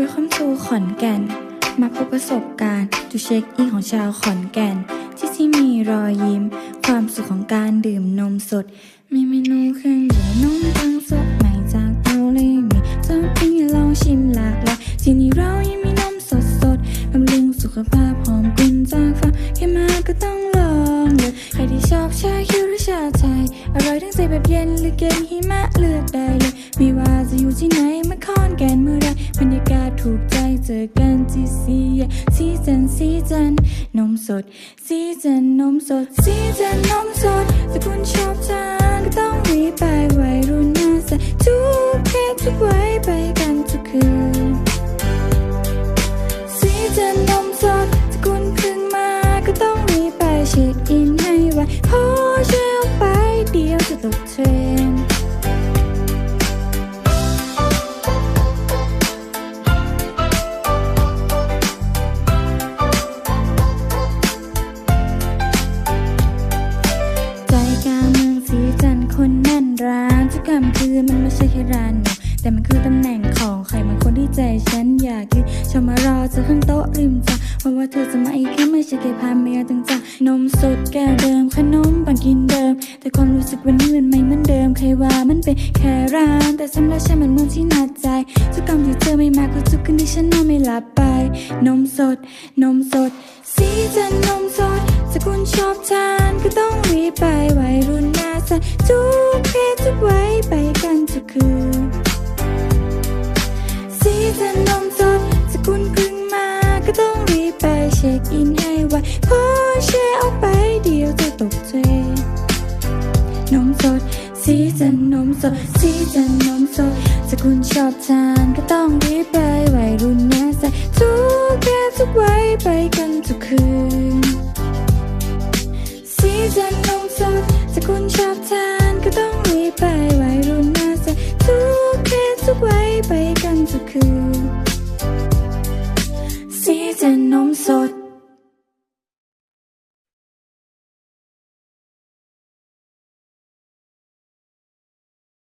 Welcome to ขอนแก่น มาพบประสบการณ์จุดเช็คอินของชาวขอนแก่น ที่ที่มีรอยยิ้ม ความสุขของการดื่มนมสด มีเมนูเครื่องดื่มนมตั้งสดใหม่จากเตาเลยมีจอปิ้งลองชิมหลากหลายที่นี่เรายังมีนมสดสดบำรุงสุขภาพหอมกลิ่นจากฟ้าแค่มาก็ต้องลองเลยใครที่ชอบชาเขียวหรือชาไทยอร่อยทั้งใจแบบเย็นหรือเกนหิมะเลือกได้เลยไม่ว่าจะอยู่ที่ไหน ถูกใจเจอกันที่ซีแยกซีจันซีจันนมสดซีจันนมสดซีจันนมสดถ้าคุณชอบทานก็ต้องรีบไปวัยรุ่นน่าใส่ทุกเพศทุกวัยไปกันทุกคืนสีจันนมสดถ้าคุณเพิ่งมาก็ต้องรีบไปเช็คอินให้ไวเพราะเชลไปเดียวจะตกเทร คนแน่นร้านทุกกรรมคือมันไม่ใช่แค่ร้านหนูแต่มันคือตำแหน่งของใครบางคนที่ใจฉันอยากยืนชมมารอเธอข้างโต๊ะริมจ้ะว่าว่าเธอจะมาอีกแค่ไม่ใช่แค่พาเมียตึงจ้ะนมสดแก้วเดิมขนมปังกินเดิม แต่ความรู้สึกวันนี้มันไม่เหมือนเดิมใครว่ามันเป็นแค่ร้าน แต่สำหรับฉันมันเหมือนที่นัดใจทุกคำที่เธอไม่มาคือทุกคืนที่ฉันนอนไม่หลับไป นมสด นมสด สีจันนมสดถ้าคุณชอบทานก็ต้องรีบไปวัยรุ่น หน้าใสทุกเพศทุกวัยไปกันทุกคืน สีจันนมสดถ้าคุณเพิ่งมา ก็ต้องรีบไปเช็คอินให้ไวเพราะแชร์ออกไปเดียวจะตกเทรนนมสดสีจันนมสดสีจันนมสดถ้าคุณชอบทานก็ต้องรีบไปวัยรุ่นหน้าใสทุกเพศทุกวัยไปกันทุกคืนสีจันนมสดถ้าคุณ ทุกคืนสีจันนมสด